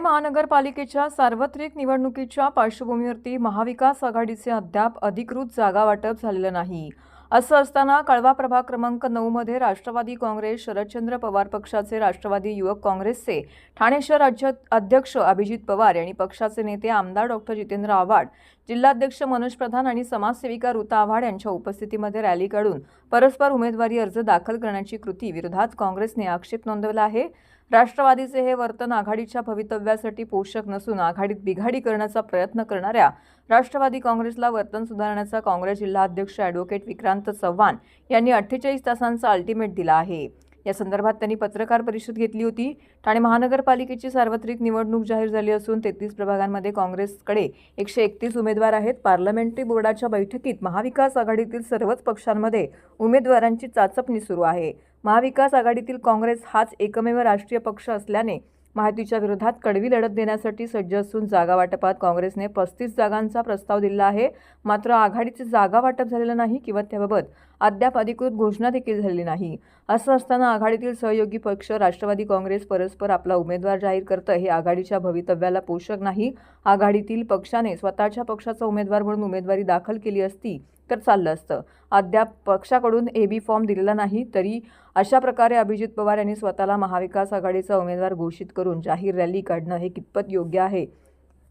महानगरपालिकेच्या सार्वत्रिक निवडणुकीच्या पार्श्वभूमीवरती महाविकास आघाडीचे अद्याप अधिकृत जागा वाटप झालेलं नाही. असं असताना कळवा प्रभाग क्रमांक नऊमध्ये राष्ट्रवादी काँग्रेस शरदचंद्र पवार पक्षाचे राष्ट्रवादी युवक काँग्रेसचे ठाणे शहर राज्य अध्यक्ष अभिजित पवार यांनी पक्षाचे नेते आमदार डॉक्टर जितेंद्र आव्हाड जिल्हाध्यक्ष मनोज प्रधान आणि समाजसेविका ऋता आव्हाड यांच्या उपस्थितीमध्ये रॅली काढून परस्पर उमेदवारी अर्ज दाखल करण्याची कृती विरोधात काँग्रेसने आक्षेप नोंदवला आहे. राष्ट्रवादीचे हे वर्तन आघाडीच्या भवितव्यासाठी पोषक नसून आघाडीत बिघाडी करण्याचा प्रयत्न करणाऱ्या राष्ट्रवादी काँग्रेसला वर्तन सुधारण्याचा काँग्रेस जिल्हाध्यक्ष ॲडव्होकेट विक्रांत चव्हाण यांनी अठ्ठेचाळीस तासांचा अल्टिमेट दिला आहे. या संदर्भात त्यांनी पत्रकार परिषद घेतली होती. ठाणे महानगरपालिकेची सार्वत्रिक निवडणूक जाहीर झाली असून तेहतीस प्रभागांमध्ये काँग्रेसकडे एकशे एकतीस उमेदवार आहेत. पार्लमेंटरी बोर्डाच्या बैठकीत महाविकास आघाडीतील सर्वच पक्षांमध्ये उमेदवारांची चाचपणी सुरू आहे. महाविकास आघाडीतील काँग्रेस हाच एकमेव राष्ट्रीय पक्ष असल्याने महायुतीच्या विरोधात कडवी लढत देण्यासाठी सज्ज असून जागा वाटपात काँग्रेसने पस्तीस जागांचा प्रस्ताव दिला आहे. मात्र आघाडीचे जागा वाटप झालेलं नाही किंवा त्याबाबत अद्याप अधिकृत घोषणा देखील झालेली नाही. असं असताना आघाडीतील सहयोगी पक्ष राष्ट्रवादी काँग्रेस परस्पर आपला उमेदवार जाहीर करतं हे आघाडीच्या भवितव्याला पोषक नाही. आघाडीतील पक्षाने स्वतःच्या पक्षाचा उमेदवार म्हणून उमेदवारी दाखल केली असती तर चाललं असतं. अद्याप पक्षाकडून ए बी फॉर्म दिलेला नाही तरी अशा प्रकारे अभिजित पवार यांनी स्वतःला महाविकास आघाडीचा उमेदवार घोषित करून जाहीर रॅली काढणं हे कितपत योग्य आहे?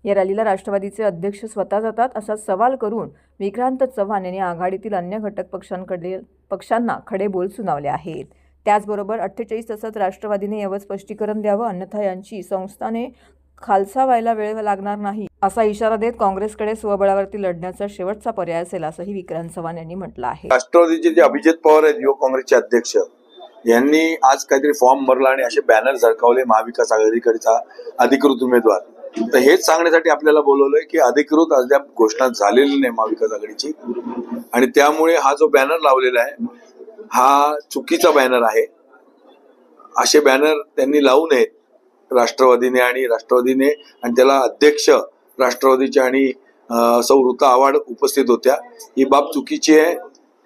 या रॅलीला राष्ट्रवादीचे अध्यक्ष स्वतः जातात असा सवाल करून विक्रांत चव्हाण यांनी आघाडीतील अन्य घटक पक्षांकडे पक्षांना खडे बोल सुनावले आहेत. त्याचबरोबर अठ्ठेचाळीस तासात राष्ट्रवादीने यावर स्पष्टीकरण द्यावं अन्यथा यांची संस्थाने खालसा व्हायला वेळ लागणार नाही असा इशारा देत काँग्रेसकडे स्वबळावरती लढण्याचा शेवटचा पर्याय असेल असंही विक्रांत चव्हाण यांनी म्हटलं आहे. राष्ट्रवादीचे जे अभिजित पवार आहेत युवक काँग्रेसचे अध्यक्ष यांनी आज काहीतरी फॉर्म भरला आणि असे बॅनर झळकावले महाविकास आघाडीकडचा अधिकृत उमेदवार. तर हेच सांगण्यासाठी आपल्याला बोलवलंय की अधिकृत अद्याप घोषणा झालेली नाही महाविकास आघाडीची. आणि त्यामुळे हा जो बॅनर लावलेला आहे हा चुकीचा बॅनर आहे. असे बॅनर त्यांनी लावू नयेत. राष्ट्रवादीने आणि राष्ट्रवादीने आणि त्याला अध्यक्ष राष्ट्रवादीचे आणि सौवृत्ता सौ आव्हाड उपस्थित होत्या. ही बाब चुकीची आहे.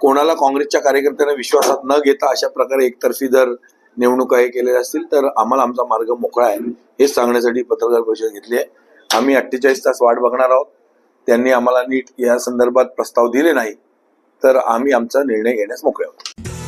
कोणाला काँग्रेसच्या कार्यकर्त्यांना विश्वासात न घेता अशा प्रकारे एकतर्फी जर निवडणुका हे केलेल्या असतील तर आम्हाला आमचा मार्ग मोकळा आहे. हेच सांगण्यासाठी पत्रकार परिषद घेतली आहे. आम्ही अठ्ठेचाळीस तास वाट बघणार आहोत. त्यांनी आम्हाला नीट या संदर्भात प्रस्ताव दिले नाही तर आम्ही आमचा निर्णय घेण्यास मोकळे आहोत.